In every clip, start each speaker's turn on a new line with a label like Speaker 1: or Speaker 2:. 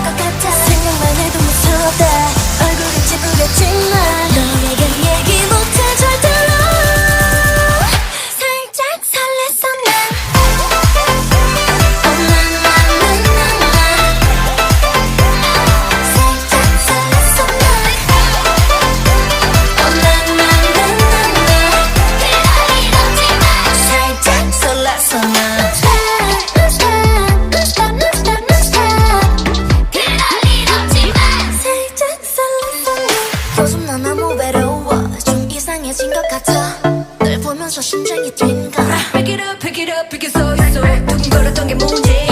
Speaker 1: 것 같아. 생각만 해도 무섭다 얼굴은 찌푸렸지만 널 보면서 심장이 뛴다
Speaker 2: Pick it up, pick it up, pick it so so 두근거렸던 게
Speaker 1: 뭔지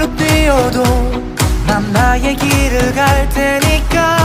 Speaker 3: 발로 뛰어도 난 나의 길을 갈 테니까.